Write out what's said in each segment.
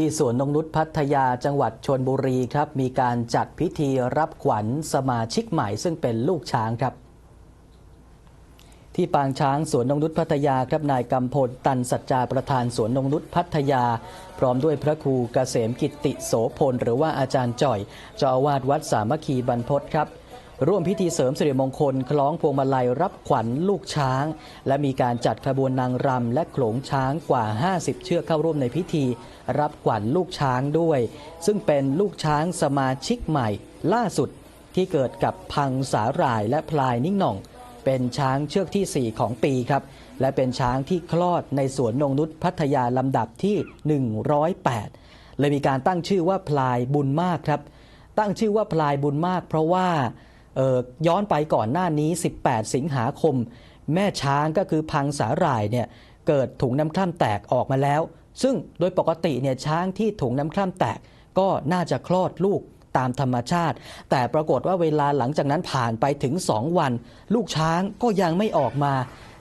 ที่สวนนงนุษย์พัทยาจังหวัดชนบุรีครับมีการจัดพิธีรับขวัญสมาชิกใหม่ซึ่งเป็นลูกช้างครับ ที่ปางช้างสวนนงนุษย์พัทยาครับนายกำพลตันสัจจาประธานสวนนงนุษย์พัทยา พร้อมด้วยพระครูเกษมกิตติโสพล หรือว่าอาจารย์จ่อยเจ้าอาวาสวัดสามัคคีบรรพตครับ ร่วมพิธีเสริมสิริมงคล คล้องพวงมาลัยรับขวัญลูกช้าง และมีการจัดขบวนนางรำและโขลงช้างกว่า 50 เชือกเข้าร่วมในพิธี รับขวัญลูกช้างด้วย ซึ่งเป็นลูกช้างสมาชิกใหม่ ล่าสุดที่เกิดกับพังสาหร่ายและพลายนิ่งหน่อง เป็นช้างเชือกทีสี่4 ของปีครับ และเป็นช้างที่คลอดในสวนนงนุษย์พัทยาลำดับที่ 108 เลยมีการตั้งชื่อว่าพลายบุญมากครับ ตั้งชื่อว่าพลายบุญมาก เพราะว่า ย้อนไปก่อนหน้านี้ 18 สิงหาคม แม่ช้างก็คือพังสาหร่ายเนี่ยเกิดถุงน้ำคร่ำแตกออกมาแล้ว ซึ่งโดยปกติเนี่ยช้างที่ถุงน้ำคร่ำแตกก็น่าจะคลอดลูกตามธรรมชาติ แต่ปรากฏว่าเวลาหลังจากนั้นผ่านไปถึง 2 วัน ลูกช้างก็ยังไม่ออกมา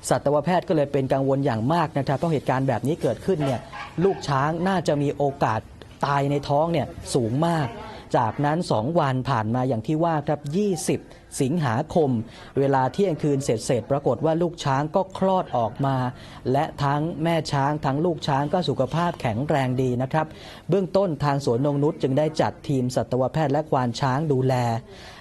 สัตวแพทย์ก็เลยเป็นกังวลอย่างมากนะครับเพราะเหตุการณ์แบบนี้เกิดขึ้นเนี่ยลูกช้างน่าจะมีโอกาสตายในท้องเนี่ยสูงมาก จากนั้น 2 วันผ่านมาอย่างที่ว่าครับ 20 สิงหาคม เวลาเที่ยงคืนเสร็จเสร็จปรากฏว่าลูกช้างก็คลอดออกมา และทั้งแม่ช้างทั้งลูกช้างก็สุขภาพแข็งแรงดีนะครับ เบื้องต้นทางสวนนงนุษย์จึงได้จัดทีมสัตวแพทย์และควานช้างดูแล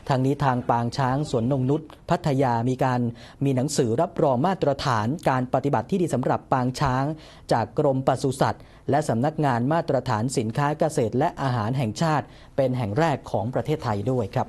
ทางนี้ทางปางช้างสวนนงนุษย์พัทยามีการมีหนังสือรับรองมาตรฐานการปฏิบัติที่ดีสำหรับปางช้าง จากกรมปศุสัตว์ และสำนักงานมาตรฐานสินค้าเกษตรและอาหารแห่งชาติ เป็นแห่งแรกของประเทศไทยด้วยครับ